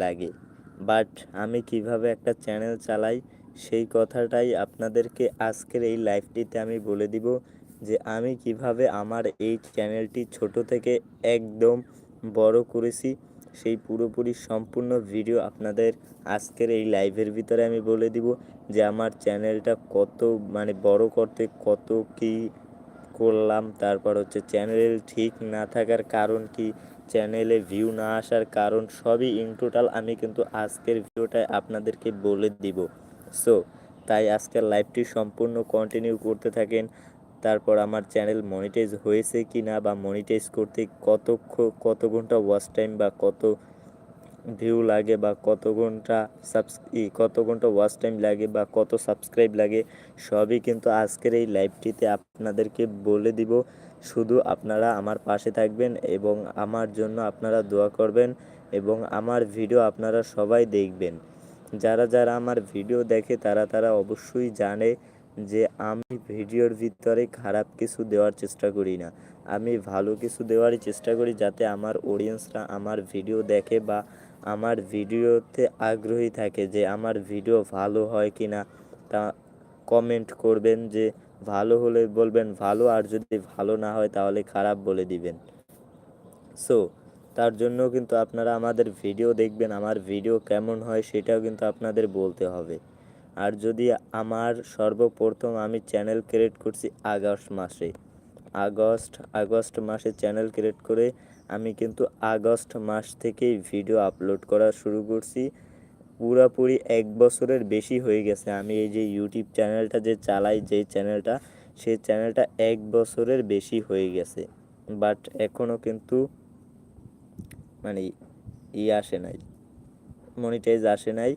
লাগে। বাট আমি কীভাবে একটা চ্যানেল চালাই, সেই কথাটাই আপনাদেরকে আজকের এই লাইভটিতে আমি বলে দিব যে আমি কীভাবে আমার এই চ্যানেলটি ছোট থেকে একদম বড় করেছি। সেই পুরোপুরি সম্পূর্ণ ভিডিও আপনাদের আজকের এই লাইভের ভিতরে আমি বলে দিব যে আমার চ্যানেলটা কত মানে বড় করতে কত কি করলাম। তারপর হচ্ছে চ্যানেল ঠিক না থাকার কারণ কি? চ্যানেলে ভিউ না আসার কারণ সবই ইন টোটাল আমি কিন্তু আজকের ভিডিওটায় আপনাদেরকে বলে দিব। সো তাই আজকের লাইভটি সম্পূর্ণ কন্টিনিউ করতে থাকেন। তারপর আমার চ্যানেল মনিটাইজ হয়েছে কি না বা মনিটাইজ করতে কত কত ঘণ্টা ওয়াচ টাইম বা কত ভিউ লাগে বা কত ঘণ্টা সাবস কত ঘণ্টা ওয়াচ টাইম লাগে বা কত সাবস্ক্রাইব লাগে, সবই কিন্তু আজকের এই লাইভটিতে আপনাদেরকে বলে দিব। শুধু আপনারা আমার পাশে থাকবেন এবং আমার জন্য আপনারা দোয়া করবেন এবং আমার ভিডিও আপনারা সবাই দেখবেন। যারা যারা আমার ভিডিও দেখে তারা তারা অবশ্যই জানে যে আমি ভিডিওর ভিতরে খারাপ কিছু দেওয়ার চেষ্টা করি না। আমি ভালো কিছু দেওয়ারই চেষ্টা করি যাতে আমার অডিয়েন্সরা আমার ভিডিও দেখে বা আমার ভিডিওতে আগ্রহী থাকে যে আমার ভিডিও ভালো হয় কি না, তা কমেন্ট করবেন যে ভালো হলে বলবেন ভালো, আর যদি ভালো না হয় তাহলে খারাপ বলে দিবেন। সো তার জন্য কিন্তু আপনারা আমাদের ভিডিও দেখবেন, আমার ভিডিও কেমন হয় সেটাও কিন্তু আপনাদের বলতে হবে। আর যদি আমার সর্বপ্রথম আমি চ্যানেল ক্রিয়েট করছি আগস্ট মাসে। আগস্ট আগস্ট মাসে চ্যানেল ক্রিয়েট করে আমি কিন্তু আগস্ট মাস থেকেই ভিডিও আপলোড করা শুরু করছি। পুরাপুরি এক বছরের বেশি হয়ে গেছে। আমি এই যে ইউটিউব চ্যানেলটা যে চালাই, যেই চ্যানেলটা সেই চ্যানেলটা এক বছরের বেশি হয়ে গেছে। বাট এখনও কিন্তু মানে ই আসে নাই। মনিটাইজ আসে নাই।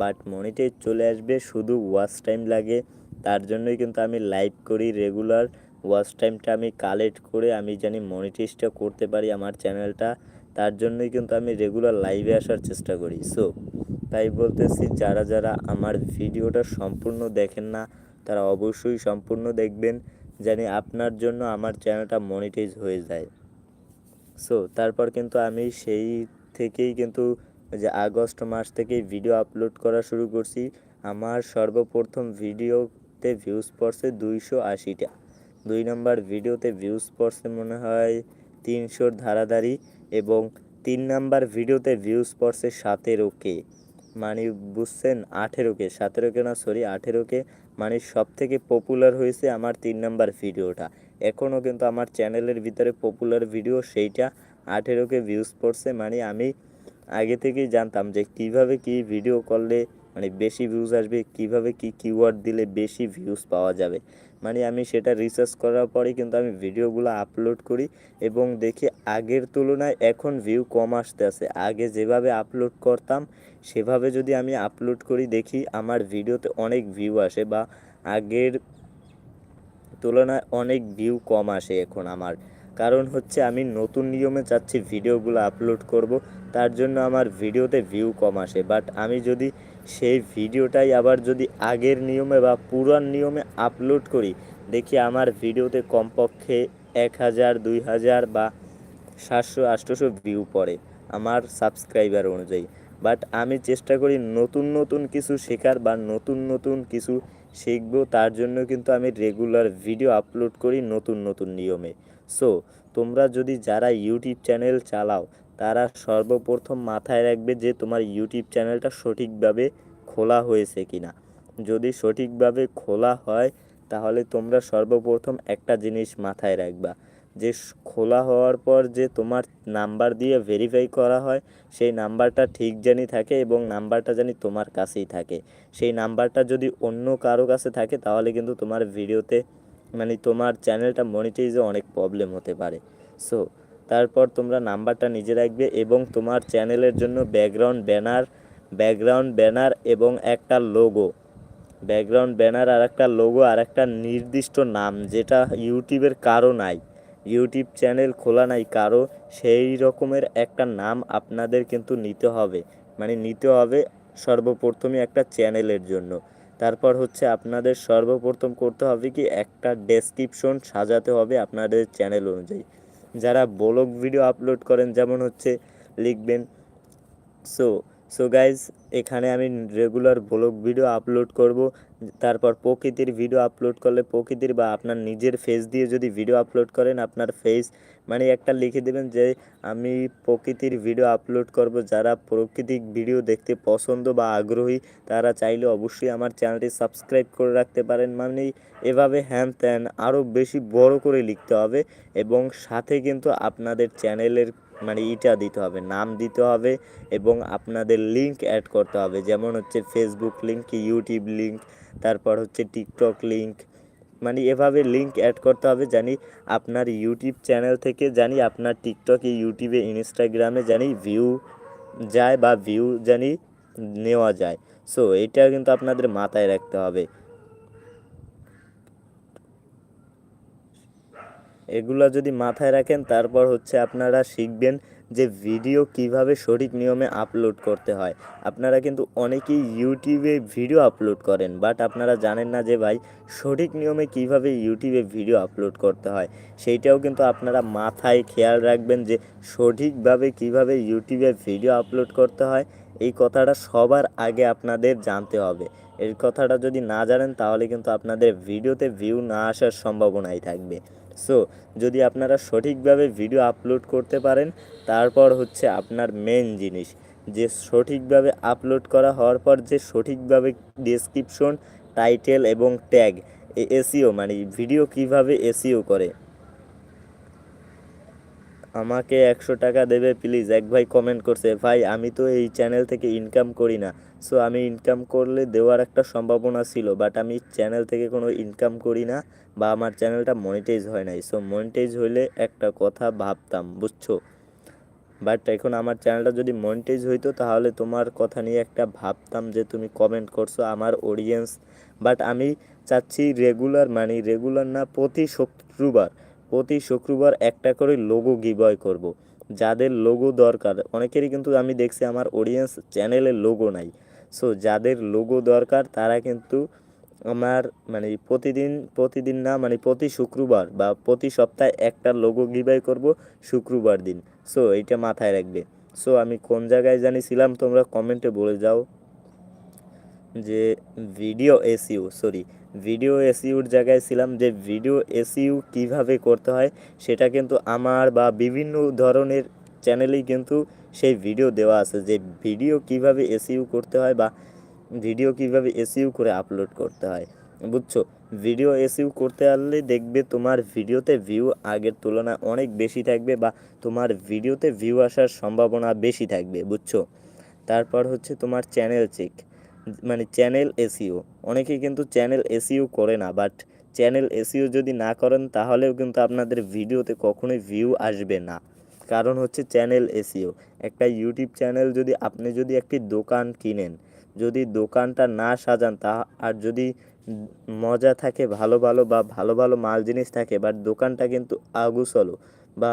বাট মনিটাইজ চলে আসবে। শুধু ওয়াচ টাইম লাগে। তার জন্যই কিন্তু আমি লাইভ করি রেগুলার ওয়াচ টাইমটা আমি কালেক্ট করে আমি জানি মনিটাইজটা করতে পারি আমার চ্যানেলটা তার জন্যই কিন্তু আমি রেগুলার লাইভে আসার চেষ্টা করি। সো তাই বলতেছি, যারা যারা আমার ভিডিওটা সম্পূর্ণ দেখেন না, তারা অবশ্যই সম্পূর্ণ দেখবেন, জানি আপনার জন্য আমার চ্যানেলটা মনিটাইজ হয়ে যায়। সো তারপর কিন্তু আমি সেই থেকেই কিন্তু যে আগস্ট মাস থেকেই ভিডিও আপলোড করা শুরু করছি। আমার সর্বপ্রথম ভিডিওতে ভিউজ পড়ছে দুইশো আশিটা। দুই নম্বর ভিডিওতে ভিউজ পড়ছে মনে হয় তিনশোর ধারাধারি এবং তিন নাম্বার ভিডিওতে ভিউজ পড়ছে সতেরো কে মানে বুঝছেন আঠেরো কে সতেরো কে না সরি আঠেরো কে মানে সব থেকে পপুলার হয়েছে আমার তিন নাম্বার ভিডিওটা। এখনও কিন্তু আমার চ্যানেলের ভিতরে পপুলার ভিডিও সেইটা আঠেরো কে ভিউজ পড়ছে। মানে আমি আগে থেকেই জানতাম যে কীভাবে কি ভিডিও করলে মানে বেশি ভিউজ আসবে, কীভাবে কি কিওয়ার্ড দিলে বেশি ভিউজ পাওয়া যাবে। মানে আমি সেটা রিসার্চ করার পরে কিন্তু আমি ভিডিওগুলো আপলোড করি এবং দেখি আগের তুলনায় এখন ভিউ কম আসতে আছে আগে যেভাবে আপলোড করতাম, সেভাবে যদি আমি আপলোড করি, দেখি আমার ভিডিওতে অনেক ভিউ আসে বা আগের তুলনায় অনেক ভিউ কম আসে এখন আমার। কারণ হচ্ছে আমি নতুন নিয়মে চাচ্ছি ভিডিওগুলো আপলোড করব, তার জন্য আমার ভিডিওতে ভিউ কম আসে। বাট আমি যদি সেই ভিডিওটাই আবার যদি আগের নিয়মে বা পুরান নিয়মে আপলোড করি, দেখি আমার ভিডিওতে কমপক্ষে এক হাজার, দুই হাজার বা সাতশো, আটশোশো ভিউ পড়ে আমার সাবস্ক্রাইবার অনুযায়ী। বাট আমি চেষ্টা করি নতুন নতুন কিছু শেখার বা নতুন নতুন কিছু শিখব, তার জন্য কিন্তু আমি রেগুলার ভিডিও আপলোড করি নতুন নতুন নিয়মে। সো তোমরা যদি যারা ইউটিউব চ্যানেল চালাও তারা সর্বপ্রথম মাথায় রাখবে যে তোমার ইউটিউব চ্যানেলটা সঠিকভাবে খোলা হয়েছে কিনা। যদি সঠিকভাবে খোলা হয়, তাহলে তোমরা সর্বপ্রথম একটা জিনিস মাথায় রাখবা। যে খোলা হওয়ার পর যে তোমার নাম্বার দিয়ে ভেরিফাই করা হয়, সেই নাম্বারটা ঠিক জানি থাকে এবং নাম্বারটা জানি তোমার কাছেই থাকে। সেই নাম্বারটা যদি অন্য কারও কাছে থাকে, তাহলে কিন্তু তোমার ভিডিওতে মানে তোমার চ্যানেলটা মনিটাইজে অনেক প্রবলেম হতে পারে। সো তারপর তোমরা নাম্বারটা নিজে রাখবে এবং তোমার চ্যানেলের জন্য ব্যাকগ্রাউন্ড ব্যানার ব্যাকগ্রাউন্ড ব্যানার এবং একটা লোগো। ব্যাকগ্রাউন্ড ব্যানার আর একটা লোগো আর একটা নির্দিষ্ট নাম যেটা ইউটিউবের কারও নাই। ইউটিউব চ্যানেল খোলা নাই কারও, সেই রকমের একটা নাম আপনাদের কিন্তু নিতে হবে। মানে নিতে হবে সর্বপ্রথমে একটা চ্যানেলের জন্য। তারপর হচ্ছে আপনাদের সর্বপ্রথম করতে হবে কি, একটা ডেসক্রিপশন সাজাতে হবে আপনাদের চ্যানেল অনুযায়ী। যারা ব্লগ ভিডিও আপলোড করেন, যেমন হচ্ছে লিখবেন সো সো গাইজ এখানে আমি রেগুলার ব্লগ ভিডিও আপলোড করব। তারপর প্রকৃতির ভিডিও আপলোড করলে প্রকৃতির বা আপনার নিজের ফেস দিয়ে যদি ভিডিও আপলোড করেন, আপনার ফেস মানে একটা লিখে দেবেন যে, আমি প্রকৃতির ভিডিও আপলোড করব। যারা প্রকৃতিক ভিডিও দেখতে পছন্দ বা আগ্রহী, তারা চাইলে অবশ্যই আমার চ্যানেলটি সাবস্ক্রাইব করে রাখতে পারেন। মানে এভাবে হ্যান ত্যান আরও বেশি বড় করে লিখতে হবে এবং সাথে কিন্তু আপনাদের চ্যানেলের মানে ইটা দিতে হবে, নাম দিতে হবে এবং আপনাদের লিঙ্ক অ্যাড করতে হবে। যেমন হচ্ছে ফেসবুক লিঙ্ক ইউটিউব লিঙ্ক তারপর হচ্ছে টিকটক লিঙ্ক মানে এভাবে লিঙ্ক অ্যাড করতে হবে জানি আপনার ইউটিউব চ্যানেল থেকে, জানি আপনার টিকটকে ইউটিউবে ইনস্টাগ্রামে জানি ভিউ যায় বা ভিউ জানি নেওয়া যায়। সো এটা কিন্তু আপনাদের মাথায় রাখতে হবে। এগুলো যদি মাথায় রাখেন, তারপর হচ্ছে আপনারা শিখবেন যে ভিডিও কীভাবে সঠিক নিয়মে আপলোড করতে হয়। আপনারা কিন্তু অনেকেই ইউটিউবে ভিডিও আপলোড করেন, বাট আপনারা জানেন না যে ভাই সঠিক নিয়মে কীভাবে ইউটিউবে ভিডিও আপলোড করতে হয়। সেইটাও কিন্তু আপনারা মাথায় খেয়াল রাখবেন যে সঠিকভাবে কীভাবে ইউটিউবে ভিডিও আপলোড করতে হয়, এই কথাটা সবার আগে আপনাদের জানতে হবে। এই কথাটা যদি না জানেন, তাহলে কিন্তু আপনাদের ভিডিওতে ভিউ না আসার সম্ভাবনাই থাকবে। সো যদি আপনারা সঠিকভাবে ভিডিও আপলোড করতে পারেন, তারপর হচ্ছে আপনার মেন জিনিস। যে সঠিকভাবে আপলোড করা হওয়ার পর যে সঠিকভাবে ডেসক্রিপশন টাইটেল এবং ট্যাগ এসিও মানে ভিডিও কীভাবে এসিও করে। আমাকে একশো টাকা দেবে প্লিজ এক ভাই কমেন্ট করছে, ভাই, আমি তো এই চ্যানেল থেকে ইনকাম করি না। সো আমি ইনকাম করলে দেওয়ার একটা সম্ভাবনা ছিল বাট আমি চ্যানেল থেকে কোনো ইনকাম করি না বা আমার চ্যানেলটা মনিটাইজ হয় নাই। সো মনিটাইজ হইলে একটা কথা ভাবতাম, বুঝছ? বাট এখন আমার চ্যানেলটা যদি মনিটাইজ হইতো, তাহলে তোমার কথা নিয়ে একটা ভাবতাম যে তুমি কমেন্ট করছ আমার অডিয়েন্স বাট আমি চাচ্ছি রেগুলার মানে রেগুলার না, প্রতি শুক্রবার প্রতি শুক্রবার একটা করে লোগো গিবয় করব। যাদের লোগো দরকার, অনেকেরই কিন্তু আমি দেখছি আমার অডিয়েন্স চ্যানেলে লোগো নাই। সো যাদের লোগো দরকার, তারা কিন্তু আমার মানে প্রতিদিন প্রতিদিন না মানে প্রতি শুক্রবার বা প্রতি সপ্তাহে একটা লোগো গিবাই করব শুক্রবার দিন। সো এইটা মাথায় রাখবে। সো আমি কোন জায়গায় জানিছিলাম তোমরা কমেন্টে বলে যাও। যে ভিডিও এসিও সরি ভিডিও এসইউর জায়গায় ছিলাম যে ভিডিও এসইউ কীভাবে করতে হয়, সেটা কিন্তু আমার বা বিভিন্ন ধরনের চ্যানেলেই কিন্তু সেই ভিডিও দেওয়া আছে যে ভিডিও কীভাবে এসইউ করতে হয় বা ভিডিও কীভাবে এসইউ করে আপলোড করতে হয়। বুঝছ? ভিডিও এসইউ করতে পারলে দেখবে তোমার ভিডিওতে ভিউ আগের তুলনায় অনেক বেশি থাকবে বা তোমার ভিডিওতে ভিউ আসার সম্ভাবনা বেশি থাকবে, বুঝছ? তারপর হচ্ছে তোমার চ্যানেল চেক মানে চ্যানেল এসিও অনেকেই কিন্তু চ্যানেল এসিও করে না বাট চ্যানেল এসিও যদি না করেন, তাহলেও কিন্তু আপনাদের ভিডিওতে কখনোই ভিউ আসবে না। কারণ হচ্ছে চ্যানেল এসিও একটা ইউটিউব চ্যানেল যদি আপনি যদি একটি দোকান কিনেন, যদি দোকানটা না সাজান, তা আর যদি মজা থাকে, ভালো ভালো বা ভালো ভালো মাল জিনিস থাকে বাট দোকানটা কিন্তু আগুসলো বা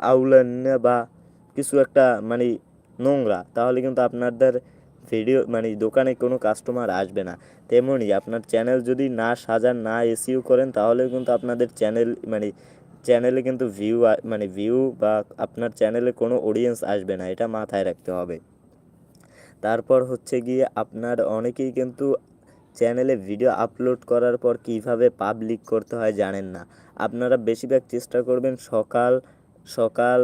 আউলান্না বা কিছু একটা মানে নোংরা, তাহলে কিন্তু আপনাদের ভিডিও মানে দোকানে কোনো কাস্টমার আসবে না। তেমনই আপনার চ্যানেল যদি না সাজান, না এসিও করেন তাহলেও কিন্তু আপনাদের চ্যানেল মানে চ্যানেলে কিন্তু ভিউ মানে ভিউ বা আপনার চ্যানেলে কোনো অডিয়েন্স আসবে না, এটা মাথায় রাখতে হবে। তারপর হচ্ছে গিয়ে আপনার অনেকেই কিন্তু চ্যানেলে ভিডিও আপলোড করার পর কীভাবে পাবলিক করতে হয় জানেন না। আপনারা বেশিরভাগ চেষ্টা করবেন সকাল সকাল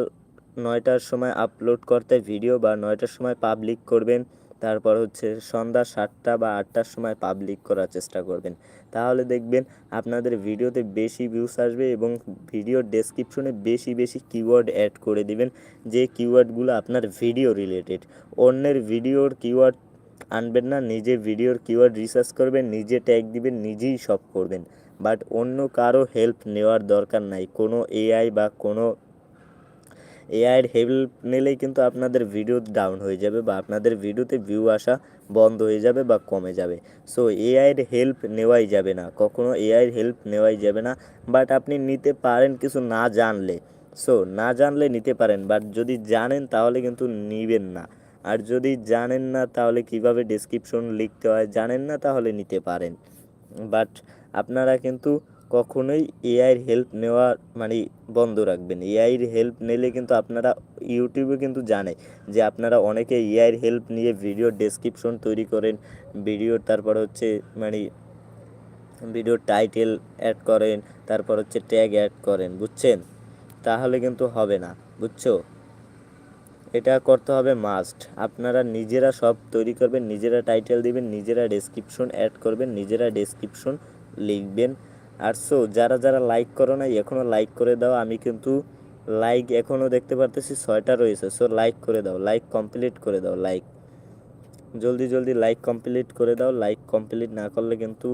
নয়টার সময় আপলোড করতে ভিডিও বা নয়টার সময় পাবলিক করবেন। তারপর হচ্ছে সন্ধ্যা সাতটা বা আটটার সময় পাবলিক করার চেষ্টা করবেন। তাহলে দেখবেন আপনাদের ভিডিওতে বেশি ভিউস আসবে এবং ভিডিওর ডেসক্রিপশনে বেশি বেশি কিওয়ার্ড অ্যাড করে দিবেন, যে কিওয়ার্ডগুলো আপনার ভিডিও রিলেটেড অন্যের ভিডিওর কিওয়ার্ড আনবেন না, নিজে ভিডিওর কিওয়ার্ড রিসার্চ করবেন, নিজে ট্যাগ দিবেন, নিজেই সব করবেন। বাট অন্য কারও হেল্প নেওয়ার দরকার নাই। কোনো এআই বা কোনো এআইয়ের হেল্প নিলেই কিন্তু আপনাদের ভিডিও ডাউন হয়ে যাবে বা আপনাদের ভিডিওতে ভিউ আসা বন্ধ হয়ে যাবে বা কমে যাবে। সো এআইয়ের হেল্প নেওয়াই যাবে না। কখনো এআইয়ের হেল্প নেওয়াই যাবে না। বাট আপনি নিতে পারেন কিছু না জানলে। সো না জানলে নিতে পারেন। বাট যদি জানেন, তাহলে কিন্তু নিবেন না। আর যদি জানেন না, তাহলে কীভাবে ডেসক্রিপশন লিখতে হয় জানেন না, তাহলে নিতে পারেন। বাট আপনারা কিন্তু কখনোই এআইয়ের হেল্প নেওয়া মানে বন্ধ রাখবেন। এআইয়ের হেল্প নিলে কিন্তু আপনারা ইউটিউবে কিন্তু জানে যে আপনারা অনেকে এআইয়ের হেল্প নিয়ে ভিডিও ডেসক্রিপশন তৈরি করেন ভিডিও তারপর হচ্ছে মানে ভিডিও টাইটেল অ্যাড করেন, তারপর হচ্ছে ট্যাগ অ্যাড করেন, বুঝছেন? তাহলে কিন্তু হবে না, বুঝছ? এটা করতে হবে মাস্ট আপনারা নিজেরা সব তৈরি করবেন, নিজেরা টাইটেল দিবেন, নিজেরা ডেসক্রিপশন অ্যাড করবেন, নিজেরা ডেসক্রিপশন লিখবেন। আর সো, যারা যারা লাইক করো না এখনও লাইক করে দাও। আমি কিন্তু লাইক এখনও দেখতে পারতেছি ছয়টা রয়েছে। সো লাইক করে দাও লাইক কমপ্লিট করে দাও লাইক জলদি জলদি লাইক কমপ্লিট করে দাও। লাইক কমপ্লিট না করলে কিন্তু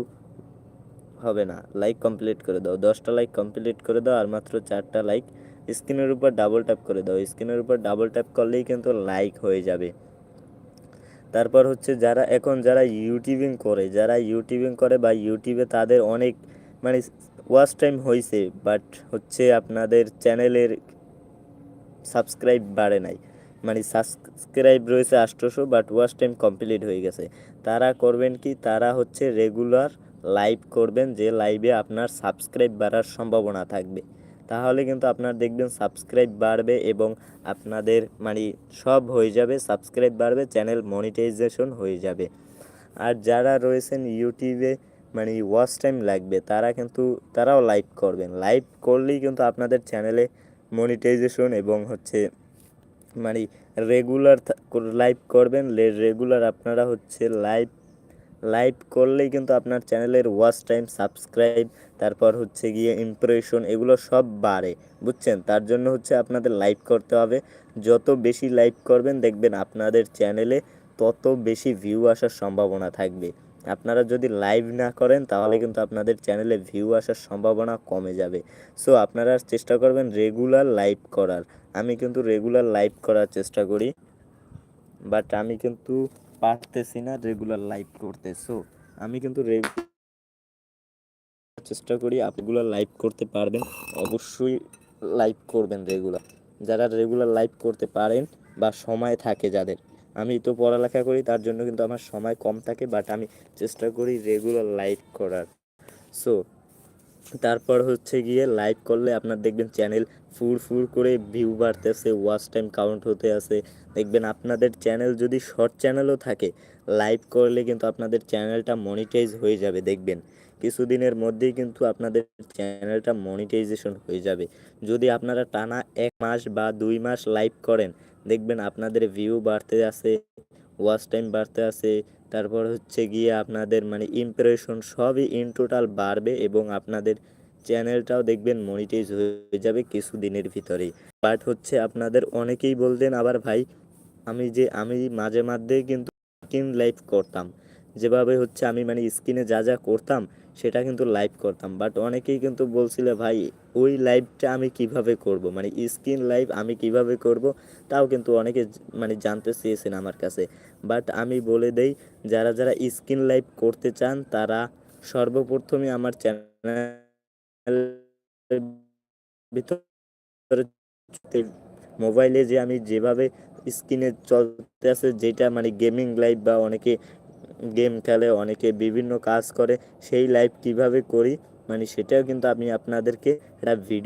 হবে না। লাইক কমপ্লিট করে দাও। দশটা লাইক কমপ্লিট করে দাও আর মাত্র চারটা লাইক স্ক্রিনের উপর ডাবল ট্যাপ করে দাও। স্ক্রিনের উপর ডাবল ট্যাপ করলেই কিন্তু লাইক হয়ে যাবে। তারপর হচ্ছে যারা, এখন যারা ইউটিউবিং করে, যারা ইউটিউবিং করে বা ইউটিউবে তাদের অনেক মানে ওয়াচ টাইম হয়েছে বাট হচ্ছে আপনাদের চ্যানেলের সাবস্ক্রাইব বাড়ে নাই। মানে সাবস্ক্রাইব রয়েছে আষ্টশো বাট ওয়াচ টাইম কমপ্লিট হয়ে গেছে। তারা করবেন কি? তারা হচ্ছে রেগুলার লাইভ করবেন, যে লাইভে আপনার সাবস্ক্রাইব বাড়ার সম্ভাবনা থাকবে। তাহলে কিন্তু আপনার দেখবেন সাবস্ক্রাইব বাড়বে এবং আপনাদের মানে সব হয়ে যাবে সাবস্ক্রাইব বাড়বে চ্যানেল মনিটাইজেশন হয়ে যাবে। আর যারা রয়েছেন ইউটিউবে মানে ওয়াচ টাইম লাগবে, তারা কিন্তু, তারাও লাইভ করবেন। লাইভ করলেই কিন্তু আপনাদের চ্যানেলে মনিটাইজেশন এবং হচ্ছে মানে রেগুলার লাইভ করবেন। রেগুলার আপনারা হচ্ছে লাইভ লাইভ করলেই কিন্তু আপনার চ্যানেলের ওয়াচ টাইম সাবস্ক্রাইব তারপর হচ্ছে গিয়ে ইমপ্রেশন এগুলো সব বাড়ে, বুঝছেন? তার জন্য হচ্ছে আপনাদের লাইভ করতে হবে। যত বেশি লাইভ করবেন, দেখবেন আপনাদের চ্যানেলে তত বেশি ভিউ আসার সম্ভাবনা থাকবে। আপনারা যদি লাইভ না করেন, তাহলে কিন্তু আপনাদের চ্যানেলে ভিউ আসার সম্ভাবনা কমে যাবে। সো আপনারা চেষ্টা করবেন রেগুলার লাইভ করার। আমি কিন্তু রেগুলার লাইভ করার চেষ্টা করি বাট আমি কিন্তু পারতেছি না রেগুলার লাইভ করতে। সো আমি কিন্তু চেষ্টা করি আপগুলো লাইভ করতে পারবেন, অবশ্যই লাইভ করবেন রেগুলার যারা রেগুলার লাইভ করতে পারেন বা সময় থাকে যাদের। আমি তো পড়ালেখা করি, তার জন্য কিন্তু আমার সময় কম থাকে বাট আমি চেষ্টা করি রেগুলার লাইভ করার। সো তারপর হচ্ছে গিয়ে লাইভ করলে আপনার দেখবেন চ্যানেল ফুর ফুর করে ভিউ বাড়তেছে ওয়াচ টাইম কাউন্ট হতে আছে। দেখবেন আপনাদের চ্যানেল যদি শর্ট চ্যানেলও থাকে লাইভ করলে কিন্তু আপনাদের চ্যানেলটা মনিটাইজ হয়ে যাবে, দেখবেন। কিছুদিনের মধ্যেই কিন্তু আপনাদের চ্যানেলটা মনিটাইজেশন হয়ে যাবে। যদি আপনারা টানা এক মাস বা দুই মাস লাইভ করেন, দেখবেন আপনাদের ভিউ বাড়তে আছে ওয়াচ টাইম বাড়তে আছে, তারপর হচ্ছে গিয়ে আপনাদের মানে ইমপ্রেশন সবই ইন টোটাল বাড়বে এবং আপনাদের চ্যানেলটাও দেখবেন মনিটাইজ হয়ে যাবে কিছু দিনের ভিতরেই। বাট হচ্ছে আপনাদের অনেকেই বলতেন আবার ভাই, আমি যে, আমি মাঝে মাঝে কিন্তু স্ক্রিন লাইভ করতাম। যেভাবে হচ্ছে আমি মানে স্ক্রিনে যা যা করতাম সেটা কিন্তু লাইভ করতাম। বাট অনেকেই কিন্তু বলছিল, ভাই, ওই লাইভটা আমি কীভাবে করব? মানে স্ক্রিন লাইভ আমি কীভাবে করব? তাও কিন্তু অনেকে মানে জানতে চেয়েছেন আমার কাছে। বাট আমি বলে দেই, যারা যারা স্ক্রিন লাইভ করতে চান, তারা সর্বপ্রথমে আমার চ্যানেল মোবাইলে যে আমি যেভাবে স্ক্রিনে চলতে আছে, যেটা মানে গেমিং লাইভ বা অনেকে গেম খেলে অনেকে বিভিন্ন কাজ করে, সেই লাইভ কীভাবে করি মানে সেটাও কিন্তু আমি আপনাদেরকে একটা ভিডিও